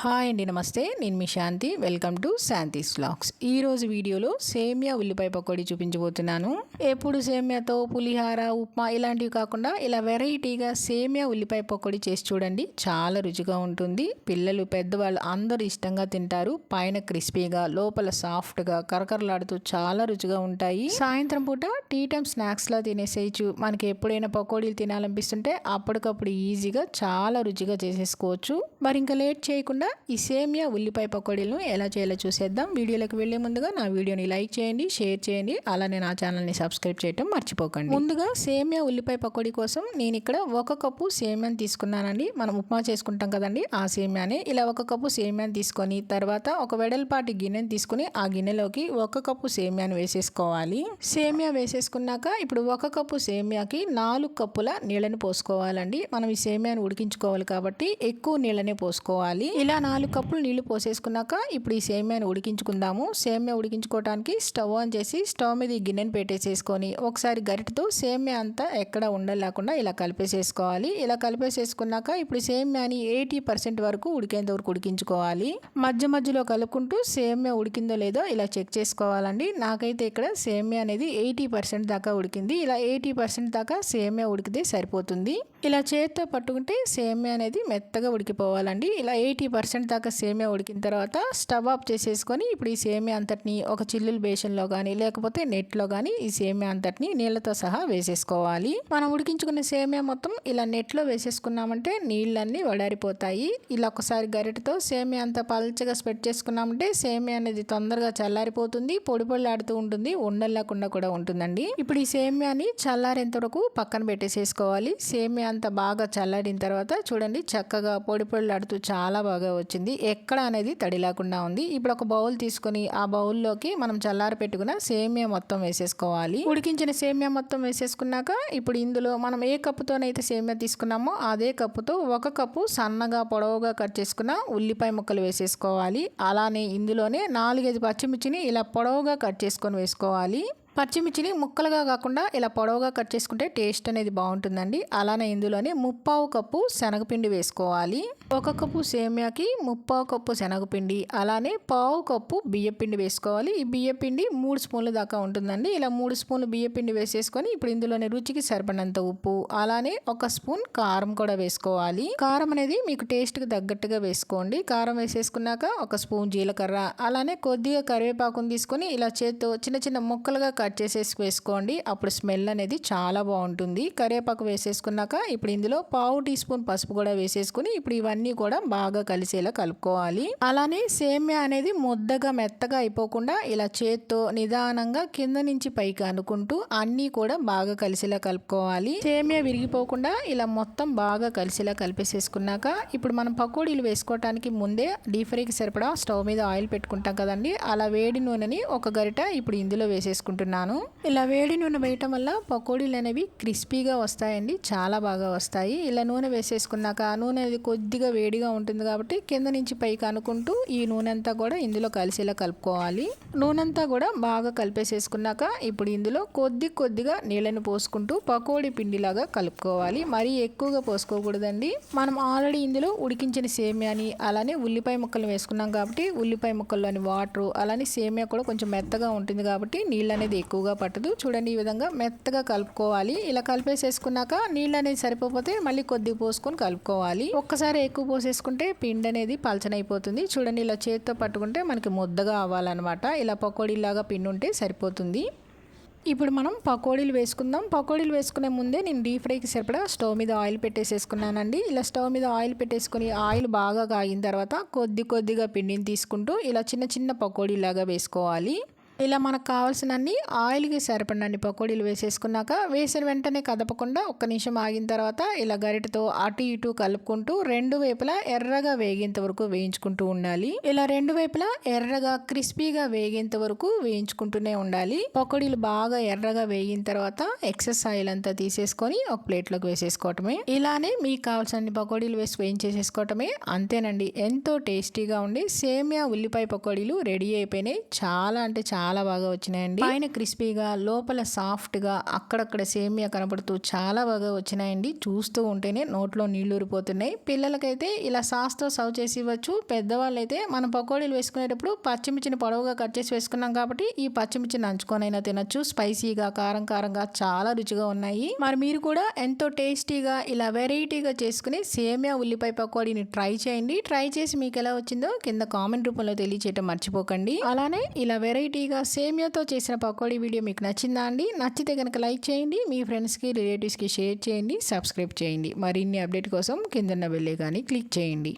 Hi అండి నమస్తే. నేను మీ Shanti. Welcome to Shanti's vlogs. ఈరోజు వీడియోలో సేమియా ఉల్లిపాయ పకోడీ చూపించబోతున్నాను. ఎప్పుడు సేమియాతో పులిహార ఉప్మా ఇలాంటివి కాకుండా ఇలా వెరైటీగా సేమియా ఉల్లిపాయ పకోడీ చేసి చూడండి. చాలా రుచిగా ఉంటుంది. పిల్లలు పెద్దవాళ్ళు అందరూ ఇష్టంగా తింటారు. పైన క్రిస్పీగా లోపల సాఫ్ట్గా కరకరలాడుతూ చాలా రుచిగా ఉంటాయి. సాయంత్రం పూట టీ టైం స్నాక్స్లా తినేసేయచ్చు. మనకి ఎప్పుడైనా పకోడీలు తినాలనిపిస్తుంటే అప్పటికప్పుడు ఈజీగా చాలా రుచిగా చేసేసుకోవచ్చు. మరి ఇంకా లేట్ చేయకుండా ఈ సేమియా ఉల్లిపాయ పకోడీలను ఎలా చేయాలో చూసేద్దాం. వీడియోలోకి వెళ్ళే ముందుగా నా వీడియోని లైక్ చేయండి షేర్ చేయండి అలానే నా ఛానల్ని సబ్స్క్రైబ్ చేయటం మర్చిపోకండి. ముందుగా సేమియా ఉల్లిపాయ పకోడీ కోసం నేను ఇక్కడ ఒక కప్పు సేమియాని తీసుకున్నానండి. మనం ఉప్మా చేసుకుంటాం కదండి ఆ సేమియాని. ఇలా ఒక కప్పు సేమియాని తీసుకొని తర్వాత ఒక వెడల్పాటి గిన్నెని తీసుకుని ఆ గిన్నెలోకి ఒక కప్పు సేమియాని వేసేసుకోవాలి. సేమియా వేసేసుకున్నాక ఇప్పుడు ఒక కప్పు సేమియాకి నాలుగు కప్పుల నీళ్ళని పోసుకోవాలండి. మనం ఈ సేమియాని ఉడికించుకోవాలి కాబట్టి ఎక్కువ నీళ్ళనే పోసుకోవాలి. ఇలా నాలుగు కప్పులు నీళ్ళు పోసేసుకున్నాక ఇప్పుడు ఈ సేమ్యాను ఉడికించుకుందాము. సేమ్యా ఉడికించుకోవడానికి స్టవ్ ఆన్ చేసి స్టవ్ మీద ఈ గిన్నెను పెట్టేసేసుకొని ఒకసారి గరిటతో సేమ్యా అంతా ఎక్కడ ఉండలేకుండా ఇలా కలిపేసేసుకోవాలి. ఇలా కలిపేసేసుకున్నాక ఇప్పుడు సేమ్యాని ఎయిటీ పర్సెంట్ వరకు ఉడికేంత వరకు ఉడికించుకోవాలి. మధ్య మధ్యలో కలుపుకుంటూ సేమ్యా ఉడికిందో లేదో ఇలా చెక్ చేసుకోవాలండి. నాకైతే ఇక్కడ సేమ్యా అనేది ఎయిటీ పర్సెంట్ దాకా ఉడికింది. ఇలా ఎయిటీ పర్సెంట్ దాకా సేమ్యా ఉడికితే సరిపోతుంది. ఇలా చేతితో పట్టుకుంటే సేమ్యా అనేది మెత్తగా ఉడికిపోవాలండి. ఇలా ఎయిటీ పర్సెంట్ దాకా సేమియా ఉడికిన తర్వాత స్టవ్ ఆఫ్ చేసేసుకొని ఇప్పుడు ఈ సేమియా అంతటిని ఒక చిల్లుల బేషన్లో కానీ లేకపోతే నెట్లో కానీ ఈ సేమియా అంతటిని నీళ్ళతో సహా వేసేసుకోవాలి. మనం ఉడికించుకున్న సేమియా మొత్తం ఇలా నెట్లో వేసేసుకున్నామంటే నీళ్ళన్నీ వడారిపోతాయి. ఇలా ఒకసారి గరిటతో సేమియా అంతా పల్చగా స్ప్రెడ్ చేసుకున్నామంటే సేమియా అనేది తొందరగా చల్లారిపోతుంది పొడి పొడిలాడుతూ ఉంటుంది ఉండలేకుండా కూడా ఉంటుందండి. ఇప్పుడు ఈ సేమియాని చల్లారేంత వరకు పక్కన పెట్టేసేసుకోవాలి. సేమియా అంతా బాగా చల్లారిన తర్వాత చూడండి చక్కగా పొడి పొడిలాడుతూ చాలా బాగా వచ్చింది. ఎక్కడ అనేది తడి లేకుండా ఉంది. ఇప్పుడు ఒక బౌల్ తీసుకొని ఆ బౌల్లోకి మనం చల్లారి పెట్టుకున్న సేమియా మొత్తం వేసేసుకోవాలి. ఉడికించిన సేమియా మొత్తం వేసేసుకున్నాక ఇప్పుడు ఇందులో మనం ఏ కప్పుతోనైతే సేమియా తీసుకున్నామో అదే కప్పుతో ఒక కప్పు సన్నగా పొడవుగా కట్ చేసుకున్న ఉల్లిపాయ ముక్కలు వేసేసుకోవాలి. అలానే ఇందులోనే నాలుగైదు పచ్చిమిర్చిని ఇలా పొడవుగా కట్ చేసుకొని వేసుకోవాలి. పచ్చిమిర్చిని ముక్కలుగా కాకుండా ఇలా పొడవుగా కట్ చేసుకుంటే టేస్ట్ అనేది బాగుంటుందండి. అలానే ఇందులోనే ముప్పావు కప్పు శనగపిండి వేసుకోవాలి. ఒక కప్పు సేమియాకి ముప్పావు కప్పు శనగపిండి అలానే పావు కప్పు బియ్యపిండి వేసుకోవాలి. ఈ బియ్యపిండి మూడు స్పూన్ల దాకా ఉంటుందండి. ఇలా మూడు స్పూన్లు బియ్యపిండి వేసేసుకొని ఇప్పుడు ఇందులోనే రుచికి సరిపడినంత ఉప్పు అలానే ఒక స్పూన్ కారం కూడా వేసుకోవాలి. కారం అనేది మీకు టేస్ట్కి తగ్గట్టుగా వేసుకోండి. కారం వేసేసుకున్నాక ఒక స్పూన్ జీలకర్ర అలానే కొద్దిగా కరివేపాకుని తీసుకొని ఇలా చేత్తో చిన్న చిన్న ముక్కలుగా కట్ చేసేసి వేసుకోండి. అప్పుడు స్మెల్ అనేది చాలా బాగుంటుంది. కరివేపాకు వేసేసుకున్నాక ఇప్పుడు ఇందులో పావు టీ స్పూన్ పసుపు కూడా వేసేసుకుని ఇప్పుడు ఇవన్నీ కూడా బాగా కలిసేలా కలుపుకోవాలి. అలానే సేమ్యా అనేది ముద్దగా మెత్తగా అయిపోకుండా ఇలా చేత్తో నిదానంగా కింద నుంచి పైకి అనుకుంటూ అన్నీ కూడా బాగా కలిసేలా కలుపుకోవాలి. సేమ్యా విరిగిపోకుండా ఇలా మొత్తం బాగా కలిసేలా కలిపేసేసుకున్నాక ఇప్పుడు మనం పకోడీలు వేసుకోవటానికి ముందే డీప్ ఫ్రైకి సరిపడా స్టవ్ మీద ఆయిల్ పెట్టుకుంటాం కదండి. అలా వేడి నూనెని ఒక గరిట ఇప్పుడు ఇందులో వేసేసుకుంటున్నాను. ఇలా వేడి నూనె వేయటం వల్ల పకోడీలు అనేవి క్రిస్పీగా వస్తాయండి. చాలా బాగా వస్తాయి. ఇలా నూనె వేసేసుకున్నాక ఆ నూనె అనేది కొద్దిగా వేడిగా ఉంటుంది కాబట్టి కింద నుంచి పైకి అనుకుంటూ ఈ నూనె అంతా కూడా ఇందులో కలిసేలా కలుపుకోవాలి. నూనె అంతా కూడా బాగా కలిపేసేసుకున్నాక ఇప్పుడు ఇందులో కొద్ది కొద్దిగా నీళ్ళని పోసుకుంటూ పకోడీ పిండిలాగా కలుపుకోవాలి. మరీ ఎక్కువగా పోసుకోకూడదండి. మనం ఆల్రెడీ ఇందులో ఉడికించిన సేమియాని అలానే ఉల్లిపాయ ముక్కలు వేసుకున్నాం కాబట్టి ఉల్లిపాయ ముక్కల్లోని వాటర్ అలానే సేమియా కూడా కొంచెం మెత్తగా ఉంటుంది కాబట్టి నీళ్ళు అనేది ఎక్కువగా పట్టదు. చూడండి ఈ విధంగా మెత్తగా కలుపుకోవాలి. ఇలా కలిపేసేసుకున్నాక నీళ్ళు అనేది సరిపోతే మళ్ళీ కొద్దిగా పోసుకొని కలుపుకోవాలి. ఒక్కసారి ఎక్కువ పోసేసుకుంటే పిండి అనేది పలచనైపోతుంది. చూడండి ఇలా చేతితో పట్టుకుంటే మనకి ముద్దగా అవ్వాలన్నమాట. ఇలా పకోడీలాగా పిండి ఉంటే సరిపోతుంది. ఇప్పుడు మనం పకోడీలు వేసుకుందాం. పకోడీలు వేసుకునే ముందే నేను డీప్ ఫ్రైకి సరిపడా స్టవ్ మీద ఆయిల్ పెట్టేసేసుకున్నానండి. ఇలా స్టవ్ మీద ఆయిల్ పెట్టేసుకుని ఆయిల్ బాగా కాగిన తర్వాత కొద్ది కొద్దిగా పిండిని తీసుకుంటూ ఇలా చిన్న చిన్న పకోడీలాగా వేసుకోవాలి. ఇలా మనకు కావాల్సినన్ని ఆయిల్కి సరిపడండి పకోడీలు వేసేసుకున్నాక వేసిన వెంటనే కదపకుండా ఒక్క నిమిషం ఆగిన తర్వాత ఇలా గరిటతో అటు ఇటు కలుపుకుంటూ రెండు వైపులా ఎర్రగా వేగేంత వరకు వేయించుకుంటూ ఉండాలి. ఇలా రెండు వైపులా ఎర్రగా క్రిస్పీగా వేగేంత వరకు వేయించుకుంటూనే ఉండాలి. పకోడీలు బాగా ఎర్రగా వేగిన తర్వాత ఎక్సెస్ ఆయిల్ అంతా తీసేసుకొని ఒక ప్లేట్లోకి వేసేసుకోవటమే. ఇలానే మీకు కావాల్సిన పకోడీలు వేసి వేయించేసేసుకోవటమే. అంతేనండి. ఎంతో టేస్టీగా ఉండి సేమియా ఉల్లిపాయ పకోడీలు రెడీ అయిపోయినాయి. చాలా అంటే చాలా చాలా బాగా వచ్చినాయండి. పైన క్రిస్పీగా లోపల సాఫ్ట్గా అక్కడక్కడ సేమియా కనబడుతూ చాలా బాగా వచ్చినాయండి. చూస్తూ ఉంటేనే నోట్లో నీళ్ళు ఊరిపోతున్నాయి. పిల్లలకైతే ఇలా సాస్తో సర్వ్ చేసి ఇవ్వచ్చు. పెద్దవాళ్ళు అయితే మనం పకోడీలు వేసుకునేటప్పుడు పచ్చిమిర్చిని పొడవుగా కట్ చేసి వేసుకున్నాం కాబట్టి ఈ పచ్చిమిర్చిని నంచుకొనైనా తినచ్చు. స్పైసీగా కారం కారంగా చాలా రుచిగా ఉన్నాయి. మరి మీరు కూడా ఎంతో టేస్టీగా ఇలా వెరైటీగా చేసుకుని సేమియా ఉల్లిపాయ పకోడీని ట్రై చేయండి. ట్రై చేసి మీకు ఎలా వచ్చిందో కింద కామెంట్ రూపంలో తెలియచేయటం మర్చిపోకండి. అలానే ఇలా వెరైటీగా సేమియాతో చేసిన పకోడీ వీడియో మీకు నచ్చిందా అండి? నచ్చితే కనుక లైక్ చేయండి. మీ ఫ్రెండ్స్కి రిలేటివ్స్కి షేర్ చేయండి. సబ్స్క్రైబ్ చేయండి. మరిన్ని అప్డేట్ కోసం కిందన్న వెళ్ళే కానీ క్లిక్ చేయండి.